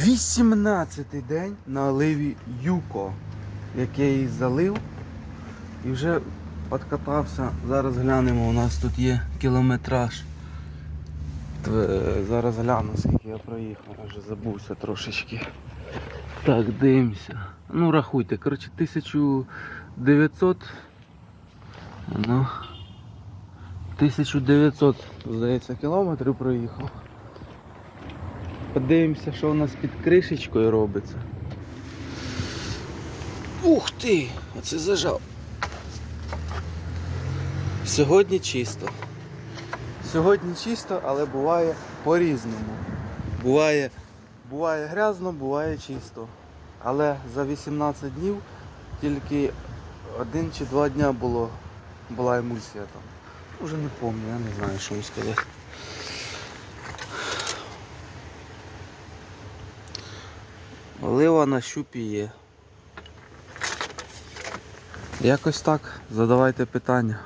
18-й день на оливі Юко, який залив і вже откатався. Зараз глянемо, у нас тут є кілометраж. Зараз гляну, скільки я проїхав, вже забувся трошечки. Так, дивимося. Ну, рахуйте, коротше, 1900. Ну, 1900, здається, кілометрів проїхав. Подивимося, що у нас під кришечкою робиться. Ух ти! Оце зажав. Сьогодні чисто. Сьогодні чисто, але буває по-різному. Буває, буває грязно, буває чисто. Але за 18 днів тільки один чи два дня було, була емульсія там. Уже не пам'ятаю, я не знаю, що вам сказати. Олива на щупі є. Якось так. Задавайте питання.